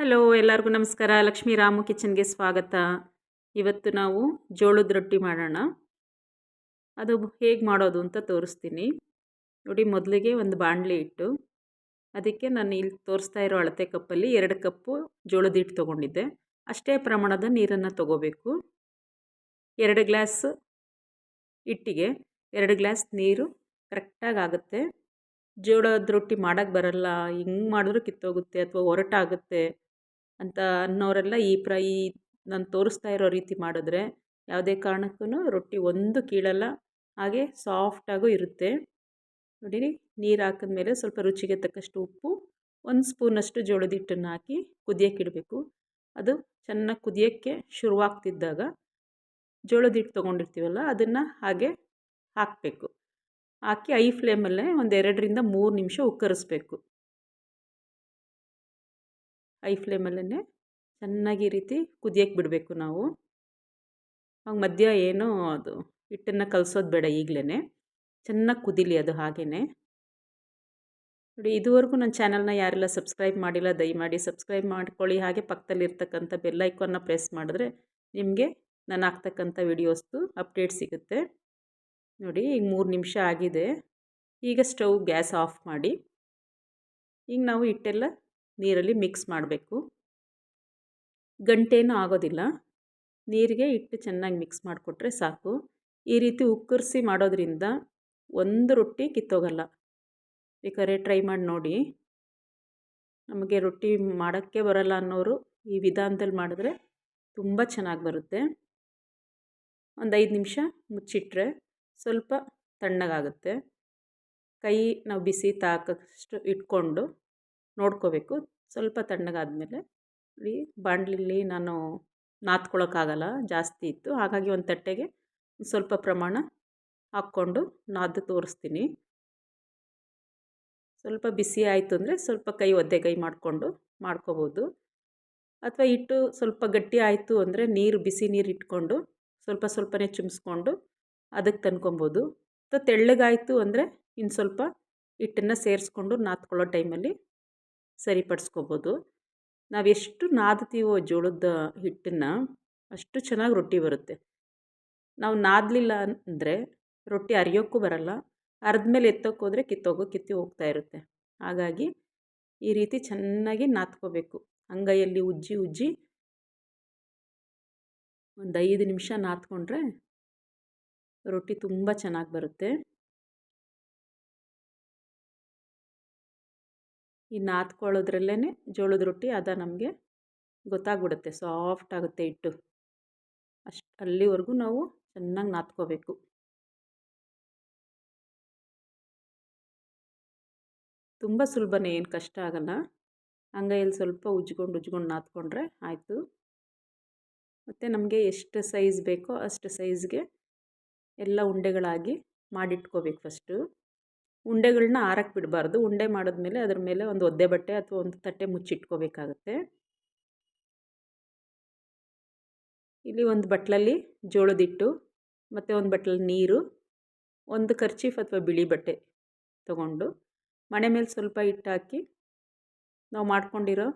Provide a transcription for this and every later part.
Hello, ಎಲ್ಲರಿಗೂ ನಮಸ್ಕಾರ. ಲಕ್ಷ್ಮೀ ರಾಮು ಕಿಚನ್ಗೆ ಸ್ವಾಗತ. ಇವತ್ತು ನಾವು ಜೋಳದ ರೊಟ್ಟಿ ಮಾಡೋಣ. ಅದು ಹೇಗೆ ಮಾಡೋದು ಅಂತ ತೋರಿಸ್ತೀನಿ. ನೋಡಿ, ಮೊದಲಿಗೆ ಒಂದು ಬಾಣಲೆ ಇಟ್ಟು, ಅದಕ್ಕೆ ನಾನು ಇಲ್ಲಿ ತೋರಿಸ್ತಾ ಇರೋ ಅಳತೆ ಕಪ್ಪಲ್ಲಿ ಎರಡು ಕಪ್ಪು ಜೋಳದ ಹಿಟ್ಟು ತೊಗೊಂಡಿದ್ದೆ. ಅಷ್ಟೇ ಪ್ರಮಾಣದ ನೀರನ್ನು ತಗೋಬೇಕು. ಎರಡು ಗ್ಲಾಸ್ ಹಿಟ್ಟಿಗೆ ಎರಡು ಗ್ಲಾಸ್ ನೀರು ಕರೆಕ್ಟಾಗಿ ಆಗುತ್ತೆ. ಜೋಳದ ರೊಟ್ಟಿ ಮಾಡೋಕ್ಕೆ ಬರಲ್ಲ. ಹಿಂಗೆ ಮಾಡಿದ್ರೂ ಕಿತ್ತೋಗುತ್ತೆ ಅಥವಾ ಒರಟಾಗುತ್ತೆ. ಅಂತ ಅನ್ನೋರೆಲ್ಲ ಈ ಪ್ರ, ಈ ನಾನು ತೋರಿಸ್ತಾ ಇರೋ ರೀತಿ ಮಾಡಿದ್ರೆ ಯಾವುದೇ ಕಾರಣಕ್ಕೂ ರೊಟ್ಟಿ ಒಂದು ಕೀಳಲ್ಲ, ಹಾಗೆ ಸಾಫ್ಟಾಗೂ ಇರುತ್ತೆ. ನೋಡಿ ನೀರು ಹಾಕಿದ್ಮೇಲೆ ಸ್ವಲ್ಪ ರುಚಿಗೆ ತಕ್ಕಷ್ಟು ಉಪ್ಪು, ಒಂದು ಸ್ಪೂನಷ್ಟು ಜೋಳದ ಹಿಟ್ಟನ್ನು ಹಾಕಿ ಕುದಿಯೋಕ್ಕಿಡಬೇಕು ಅದು ಚೆನ್ನಾಗಿ ಕುದಿಯೋಕ್ಕೆ ಶುರುವಾಗ್ತಿದ್ದಾಗ ಜೋಳದ ಹಿಟ್ಟು ತೊಗೊಂಡಿರ್ತೀವಲ್ಲ, ಅದನ್ನು ಹಾಗೆ ಹಾಕಬೇಕು. ಹಾಕಿ ಐ ಫ್ಲೇಮಲ್ಲೇ ಒಂದು ಎರಡರಿಂದ ಮೂರು ನಿಮಿಷ ಉಕ್ಕರಿಸ್ಬೇಕು. ಐ ಫ್ಲೇಮಲ್ಲೇ ಚೆನ್ನಾಗಿ ಈ ರೀತಿ ಕುದಿಯೋಕ್ಕೆ ಬಿಡಬೇಕು ನಾವು. ಆಗ ಮಧ್ಯ ಏನು ಅದು ಹಿಟ್ಟನ್ನು ಕಲಸೋದು ಬೇಡ ಈಗಲೇ ಚೆನ್ನಾಗಿ ಕುದಿಲಿ ಅದು ಹಾಗೇ ನೋಡಿ, ಇದುವರೆಗೂ ನನ್ನ ಚಾನಲ್ನ ಯಾರೆಲ್ಲ ಸಬ್ಸ್ಕ್ರೈಬ್ ಮಾಡಿಲ್ಲ, ದಯಮಾಡಿ ಸಬ್ಸ್ಕ್ರೈಬ್ ಮಾಡ್ಕೊಳ್ಳಿ. ಹಾಗೆ ಪಕ್ಕದಲ್ಲಿರ್ತಕ್ಕಂಥ ಬೆಲ್ಲೈಕನ್ನ ಪ್ರೆಸ್ ಮಾಡಿದ್ರೆ ನಿಮಗೆ ನಾನು ಹಾಕ್ತಕ್ಕಂಥ ವಿಡಿಯೋಸ್ದು ಅಪ್ಡೇಟ್ ಸಿಗುತ್ತೆ. ನೋಡಿ, ಈಗ ಮೂರು ನಿಮಿಷ ಆಗಿದೆ. ಈಗ ಸ್ಟವ್ ಗ್ಯಾಸ್ ಆಫ್ ಮಾಡಿ. ಈಗ ನಾವು ಹಿಟ್ಟೆಲ್ಲ ನೀರಲ್ಲಿ ಮಿಕ್ಸ್ ಮಾಡಬೇಕು. ಗಂಟೇನೂ ಆಗೋದಿಲ್ಲ. ನೀರಿಗೆ ಇಟ್ಟು ಚೆನ್ನಾಗಿ ಮಿಕ್ಸ್ ಮಾಡಿಕೊಟ್ರೆ ಸಾಕು. ಈ ರೀತಿ ಉಕ್ಕರಿಸಿ ಮಾಡೋದ್ರಿಂದ ಒಂದು ರೊಟ್ಟಿ ಕಿತ್ತೋಗಲ್ಲ. ಬೇಕಾದ್ರೆ ಟ್ರೈ ಮಾಡಿ ನೋಡಿ. ನಮಗೆ ರೊಟ್ಟಿ ಮಾಡೋಕ್ಕೆ ಬರಲ್ಲ ಅನ್ನೋರು ಈ ವಿಧಾನದಲ್ಲಿ ಮಾಡಿದ್ರೆ ತುಂಬ ಚೆನ್ನಾಗಿ ಬರುತ್ತೆ. ಒಂದು ಐದು ನಿಮಿಷ ಮುಚ್ಚಿಟ್ರೆ ಸ್ವಲ್ಪ ತಣ್ಣಗಾಗುತ್ತೆ. ಕೈ ನಾವು ಬಿಸಿ ತಾಕಷ್ಟು ಇಟ್ಕೊಂಡು ನೋಡ್ಕೋಬೇಕು. ಸ್ವಲ್ಪ ತಣ್ಣಗಾದಮೇಲೆ ಈ ಬಾಣಲಿಲಿ ನಾನು ನಾದ್ಕೊಳ್ಳೋಕ್ಕಾಗಲ್ಲ ಜಾಸ್ತಿ ಇತ್ತು. ಹಾಗಾಗಿ ಒಂದು ತಟ್ಟೆಗೆ ಸ್ವಲ್ಪ ಪ್ರಮಾಣ ಹಾಕ್ಕೊಂಡು ನಾದಿ ತೋರಿಸ್ತೀನಿ. ಸ್ವಲ್ಪ ಬಿಸಿ ಆಯಿತು ಅಂದರೆ ಸ್ವಲ್ಪ ಕೈ ಒದ್ದೆ ಕೈ ಮಾಡಿಕೊಂಡು ಮಾಡ್ಕೋಬೋದು. ಅಥವಾ ಹಿಟ್ಟು ಸ್ವಲ್ಪ ಗಟ್ಟಿ ಆಯಿತು ಅಂದರೆ ನೀರು, ಬಿಸಿ ನೀರು ಇಟ್ಕೊಂಡು ಸ್ವಲ್ಪ ಸ್ವಲ್ಪನೇ ಚುಮ್ಸ್ಕೊಂಡು ಅದಕ್ಕೆ ತಂದ್ಕೊಬೋದು. ಅಥವಾ ತೆಳ್ಳಗಾಯಿತು ಅಂದರೆ ಇನ್ನು ಸ್ವಲ್ಪ ಹಿಟ್ಟನ್ನು ಸೇರಿಸ್ಕೊಂಡು ನಾದ್ಕೊಳ್ಳೋ ಟೈಮಲ್ಲಿ ಸರಿಪಡಿಸ್ಕೋಬೋದು. ನಾವು ಎಷ್ಟು ನಾದ್ತೀವೋ ಜೋಳದ ಹಿಟ್ಟನ್ನು, ಅಷ್ಟು ಚೆನ್ನಾಗಿ ರೊಟ್ಟಿ ಬರುತ್ತೆ. ನಾವು ನಾದಲಿಲ್ಲ ಅಂದರೆ ರೊಟ್ಟಿ ಅರಿಯೋಕ್ಕೂ ಬರಲ್ಲ. ಅರ್ಧಮೇಲೆ ಮೇಲೆ ಎತ್ತೋಕ್ಕೋದ್ರೆ ಕಿತ್ತೋಗೋ ಕಿತ್ತಿ ಹೋಗ್ತಾ ಇರುತ್ತೆ. ಹಾಗಾಗಿ ಈ ರೀತಿ ಚೆನ್ನಾಗಿ ನಾದ್ಕೋಬೇಕು. ಅಂಗೈಯಲ್ಲಿ ಉಜ್ಜಿ ಉಜ್ಜಿ ಒಂದು ಐದು ನಿಮಿಷ ನಾದ್ಕೊಂಡ್ರೆ ರೊಟ್ಟಿ ತುಂಬ ಚೆನ್ನಾಗಿ ಬರುತ್ತೆ. ಈ ನಾದ್ಕೊಳ್ಳೋದ್ರಲ್ಲೇ ಜೋಳದ ರೊಟ್ಟಿ ಅದ ನಮಗೆ ಗೊತ್ತಾಗ್ಬಿಡುತ್ತೆ ಸಾಫ್ಟ್ ಆಗುತ್ತೆ ಹಿಟ್ಟು. ಅಷ್ಟು ಅಲ್ಲಿವರೆಗೂ ನಾವು ಚೆನ್ನಾಗಿ ನಾದ್ಕೋಬೇಕು. ತುಂಬ ಸುಲಭನೇ, ಏನು ಕಷ್ಟ ಆಗಲ್ಲ. ಅಂಗೈಯಲ್ಲಿ ಸ್ವಲ್ಪ ಉಜ್ಕೊಂಡು ಉಜ್ಕೊಂಡು ನಾದ್ಕೊಂಡ್ರೆ ಆಯಿತು. ಮತ್ತು ನಮಗೆ ಎಷ್ಟು ಸೈಜ್ ಬೇಕೋ ಅಷ್ಟು ಸೈಜ್ಗೆ ಎಲ್ಲ ಉಂಡೆಗಳಾಗಿ ಮಾಡಿಟ್ಕೋಬೇಕು ಫಸ್ಟು ಉಂಡೆಗಳನ್ನ ಆರಕ್ಕೆ ಬಿಡಬಾರ್ದು. ಉಂಡೆ ಮಾಡಿದ್ಮೇಲೆ ಅದ್ರ ಮೇಲೆ ಒಂದು ಒದ್ದೆ ಬಟ್ಟೆ ಅಥವಾ ಒಂದು ತಟ್ಟೆ ಮುಚ್ಚಿಟ್ಕೋಬೇಕಾಗತ್ತೆ. ಇಲ್ಲಿ ಒಂದು ಬಟ್ಲಲ್ಲಿ ಜೋಳದಿಟ್ಟು ಮತ್ತು ಒಂದು ಬಟ್ಲಲ್ಲಿ ನೀರು, ಒಂದು ಕರ್ಚೀಫ್ ಅಥವಾ ಬಿಳಿ ಬಟ್ಟೆ ತಗೊಂಡು ಮಣೆ ಮೇಲೆ ಸ್ವಲ್ಪ ಹಿಟ್ಟು ಹಾಕಿ ನಾವು ಮಾಡ್ಕೊಂಡಿರೋ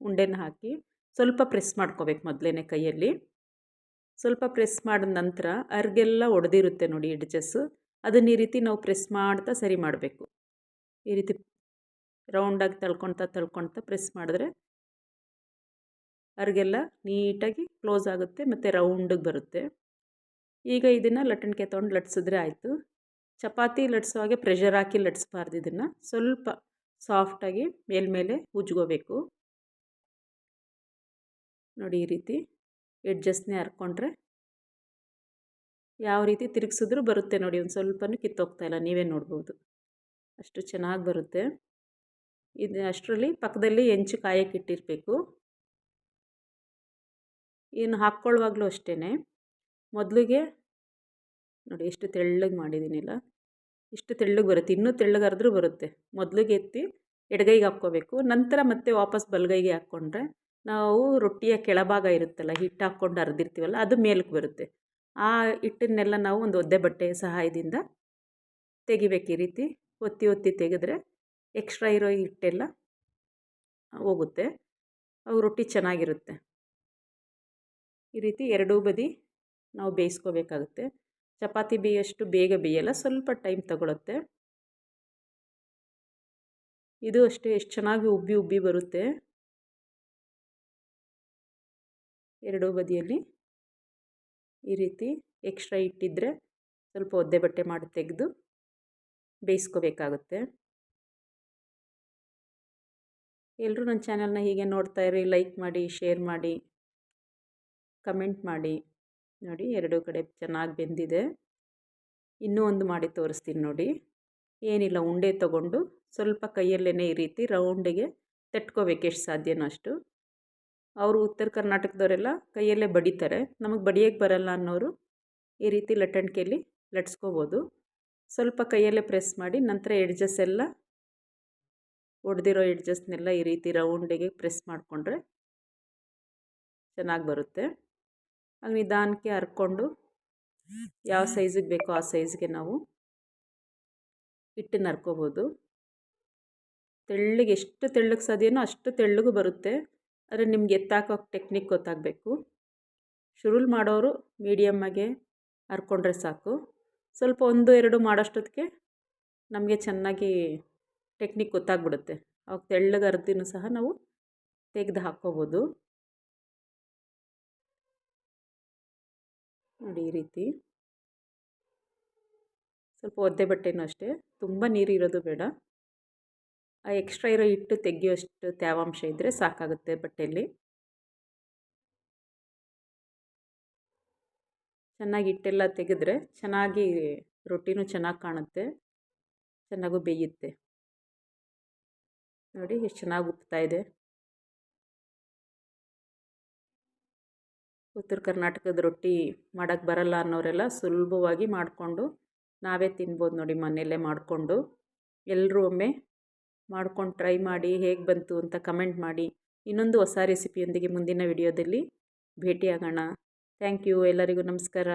ಉಂಡೆನ ಹಾಕಿ ಸ್ವಲ್ಪ ಪ್ರೆಸ್ ಮಾಡ್ಕೋಬೇಕು ಮೊದಲೇ ಕೈಯಲ್ಲಿ. ಸ್ವಲ್ಪ ಪ್ರೆಸ್ ಮಾಡಿದ ನಂತರ ಅರ್ಗೆಲ್ಲ ಒಡೆದಿರುತ್ತೆ ನೋಡಿ ಎಡ್ಜಸ್ಸು. ಅದನ್ನು ಈ ರೀತಿ ನಾವು ಪ್ರೆಸ್ ಮಾಡ್ತಾ ಸರಿ ಮಾಡಬೇಕು. ಈ ರೀತಿ ರೌಂಡಾಗಿ ತಳ್ಕೊಳ್ತಾ ತಳ್ಕೊಳ್ತಾ ಪ್ರೆಸ್ ಮಾಡಿದ್ರೆ ಅರ್ಗೆಲ್ಲ ನೀಟಾಗಿ ಕ್ಲೋಸ್ ಆಗುತ್ತೆ ಮತ್ತು ರೌಂಡಿಗೆ ಬರುತ್ತೆ. ಈಗ ಇದನ್ನು ಲಟ್ಟಣಿಕೆ ತೊಗೊಂಡು ಲಟ್ಸಿದ್ರೆ ಆಯಿತು. ಚಪಾತಿ ಲಟ್ಸೋ ಹಾಗೆ ಪ್ರೆಷರ್ ಹಾಕಿ ಲಟ್ಸ್ಬಾರ್ದು ಇದನ್ನು. ಸ್ವಲ್ಪ ಸಾಫ್ಟಾಗಿ ಮೇಲ್ಮೇಲೆ ಉಜ್ಕೋಬೇಕು. ನೋಡಿ ಈ ರೀತಿ ಎಡ್ಜಸ್ಟ್ನೇ ಹರ್ಕೊಂಡ್ರೆ ಯಾವ ರೀತಿ ತಿರುಗಿಸಿದ್ರೂ ಬರುತ್ತೆ ನೋಡಿ, ಒಂದು ಸ್ವಲ್ಪನೂ ಕಿತ್ತೋಗ್ತಾ ಇಲ್ಲ, ನೀವೇ ನೋಡ್ಬೋದು. ಅಷ್ಟು ಚೆನ್ನಾಗಿ ಬರುತ್ತೆ. ಇದು ಅಷ್ಟರಲ್ಲಿ ಪಕ್ಕದಲ್ಲಿ ಹೆಂಚು ಕಾಯಕ್ಕೆ ಇಟ್ಟಿರಬೇಕು. ಇನ್ನು ಹಾಕ್ಕೊಳ್ಳುವಾಗಲೂ ಅಷ್ಟೇ ಮೊದಲಿಗೆ ನೋಡಿ, ಎಷ್ಟು ತೆಳ್ಳಗೆ ಮಾಡಿದ್ದೀನಿಲ್ಲ ಇಷ್ಟು ತೆಳ್ಳಗೆ ಬರುತ್ತೆ, ಇನ್ನೂ ತೆಳ್ಳಗಾದ್ರೂ ಬರುತ್ತೆ. ಮೊದಲಿಗೆ ಎತ್ತಿ ಎಡಗೈಗೆ ಹಾಕ್ಕೋಬೇಕು, ನಂತರ ಮತ್ತೆ ವಾಪಸ್ ಬಲಗೈಗೆ ಹಾಕ್ಕೊಂಡ್ರೆ ನಾವು ರೊಟ್ಟಿಯ ಕೆಳಭಾಗ ಇರುತ್ತಲ್ಲ ಹಿಟ್ಟು ಹಾಕ್ಕೊಂಡು ಅರ್ದಿರ್ತೀವಲ್ಲ ಅದು ಮೇಲಕ್ಕೆ ಬರುತ್ತೆ. ಆ ಹಿಟ್ಟನ್ನೆಲ್ಲ ನಾವು ಒಂದು ಒದ್ದೆ ಬಟ್ಟೆಯ ಸಹಾಯದಿಂದ ತೆಗಿಬೇಕು ಈ ರೀತಿ. ಒತ್ತಿ ಒತ್ತಿ ತೆಗೆದ್ರೆ ಎಕ್ಸ್ಟ್ರಾ ಇರೋ ಹಿಟ್ಟೆಲ್ಲ ಹೋಗುತ್ತೆ. ಅವು ರೊಟ್ಟಿ ಚೆನ್ನಾಗಿರುತ್ತೆ. ಈ ರೀತಿ ಎರಡೂ ಬದಿ ನಾವು ಬೇಯಿಸ್ಕೋಬೇಕಾಗುತ್ತೆ. ಚಪಾತಿ ಬೇಯೋಷ್ಟು ಬೇಗ ಬೇಯಲ್ಲ, ಸ್ವಲ್ಪ ಟೈಮ್ ತಗೊಳುತ್ತೆ. ಇದು ಅಷ್ಟೇ, ಎಷ್ಟು ಚೆನ್ನಾಗಿ ಉಬ್ಬಿ ಉಬ್ಬಿ ಬರುತ್ತೆ. ಎರಡೂ ಬದಿಯಲ್ಲಿ ಈ ರೀತಿ ಎಕ್ಸ್ಟ್ರಾ ಇಟ್ಟಿದ್ದರೆ ಸ್ವಲ್ಪ ಒದ್ದೆ ಬಟ್ಟೆ ಮಾಡಿ ತೆಗೆದು ಬೇಯಿಸ್ಕೋಬೇಕಾಗುತ್ತೆ. ಎಲ್ಲರೂ ನನ್ನ ಚಾನಲ್ನ ಹೀಗೆ ನೋಡ್ತಾ ಇರಿ ಲೈಕ್ ಮಾಡಿ ಶೇರ್ ಮಾಡಿ ಕಮೆಂಟ್ ಮಾಡಿ. ನೋಡಿ, ಎರಡೂ ಕಡೆ ಚೆನ್ನಾಗಿ ಬೆಂದಿದೆ. ಇನ್ನೂ ಒಂದು ಮಾಡಿ ತೋರಿಸ್ತೀನಿ ನೋಡಿ. ಏನಿಲ್ಲ, ಉಂಡೆ ತಗೊಂಡು ಸ್ವಲ್ಪ ಕೈಯಲ್ಲೇ ಈ ರೀತಿ ರೌಂಡಿಗೆ ತಟ್ಕೋಬೇಕು ಎಷ್ಟು ಸಾಧ್ಯನೋ ಅಷ್ಟು. ಅವರು ಉತ್ತರ ಕರ್ನಾಟಕದವರೆಲ್ಲ ಕೈಯಲ್ಲೇ ಬಡಿತಾರೆ. ನಮಗೆ ಬಡಿಯೋಕ್ಕೆ ಬರಲ್ಲ ಅನ್ನೋರು ಈ ರೀತಿ ಲಟ್ಟಣಿಕೆಯಲ್ಲಿ ಲಟ್ಸ್ಕೋಬೋದು. ಸ್ವಲ್ಪ ಕೈಯಲ್ಲೇ ಪ್ರೆಸ್ ಮಾಡಿ ನಂತರ ಎಡ್ಜಸ್ ಎಲ್ಲ ಒಡೆದಿರೋ ಎಡ್ಜಸ್ನೆಲ್ಲ ಈ ರೀತಿ ರೌಂಡಿಗೆ ಪ್ರೆಸ್ ಮಾಡಿಕೊಂಡ್ರೆ ಚೆನ್ನಾಗಿ ಬರುತ್ತೆ. ಹಾಗೆ ನಿಧಾನಕ್ಕೆ ಹರ್ಕೊಂಡು ಯಾವ ಸೈಜಿಗೆ ಬೇಕೋ ಆ ಸೈಜ್ಗೆ ನಾವು ಹಿಟ್ಟನ್ನು ಹರ್ಕೋಬೋದು ತೆಳ್ಳಗೆ ಎಷ್ಟು ತೆಳ್ಳಗೆ ಸಾಧ್ಯನೋ ಅಷ್ಟು ತೆಳ್ಳಗೂ ಬರುತ್ತೆ. ಆದರೆ ನಿಮ್ಗೆ ಎತ್ತಾಕೋ ಟೆಕ್ನಿಕ್ ಗೊತ್ತಾಗಬೇಕು. ಶುರುಲ್ ಮಾಡೋರು ಮೀಡಿಯಮ್ಮಾಗೆ ಹರ್ಕೊಂಡ್ರೆ ಸಾಕು. ಸ್ವಲ್ಪ ಒಂದು, ಎರಡು ಮಾಡೋಷ್ಟೊತ್ತಿಗೆ ನಮಗೆ ಚೆನ್ನಾಗಿ ಟೆಕ್ನಿಕ್ ಗೊತ್ತಾಗ್ಬಿಡುತ್ತೆ. ಅವಾಗ ತೆಳ್ಳಗೆ ಅರ್ದಿನೂ ಸಹ ನಾವು ತೆಗೆದು ಹಾಕ್ಕೋಬೋದು. ನೋಡಿ ಈ ರೀತಿ. ಸ್ವಲ್ಪ ಒದ್ದೆ ಬಟ್ಟೆನೂ ಅಷ್ಟೇ. ತುಂಬ ನೀರು ಇರೋದು ಬೇಡ. ಎಕ್ಸ್ಟ್ರಾ ಇರೋ ಹಿಟ್ಟು ತೆಗೆಯೋಷ್ಟು ತೇವಾಂಶ ಇದ್ದರೆ ಸಾಕಾಗುತ್ತೆ ಬಟ್ಟೆಯಲ್ಲಿ. ಚೆನ್ನಾಗಿ ಹಿಟ್ಟೆಲ್ಲ ತೆಗೆದ್ರೆ ಚೆನ್ನಾಗಿ ರೊಟ್ಟಿನೂ ಚೆನ್ನಾಗಿ ಕಾಣುತ್ತೆ, ಚೆನ್ನಾಗೂ ಬೇಯುತ್ತೆ. ನೋಡಿ ಎಷ್ಟು ಚೆನ್ನಾಗಿ ಉಪ್ತಾ ಇದೆ. ಉತ್ತರ ಕರ್ನಾಟಕದ ರೊಟ್ಟಿ ಮಾಡೋಕ್ಕೆ ಬರಲ್ಲ ಅನ್ನೋರೆಲ್ಲ ಸುಲಭವಾಗಿ ಮಾಡಿಕೊಂಡು ನಾವೇ ತಿನ್ಬೋದು ನೋಡಿ ಮನೆಯಲ್ಲೇ ಮಾಡಿಕೊಂಡು. ಎಲ್ಲರೂ ಒಮ್ಮೆ ಮಾಡ್ಕೊಂಡು ಟ್ರೈ ಮಾಡಿ ಹೇಗೆ ಬಂತು ಅಂತ ಕಮೆಂಟ್ ಮಾಡಿ. ಇನ್ನೊಂದು ಹೊಸ ರೆಸಿಪಿಯೊಂದಿಗೆ ಮುಂದಿನ ವಿಡಿಯೋದಲ್ಲಿ ಭೇಟಿಯಾಗೋಣ. ಥ್ಯಾಂಕ್ ಯು ಎಲ್ಲರಿಗೂ ನಮಸ್ಕಾರ.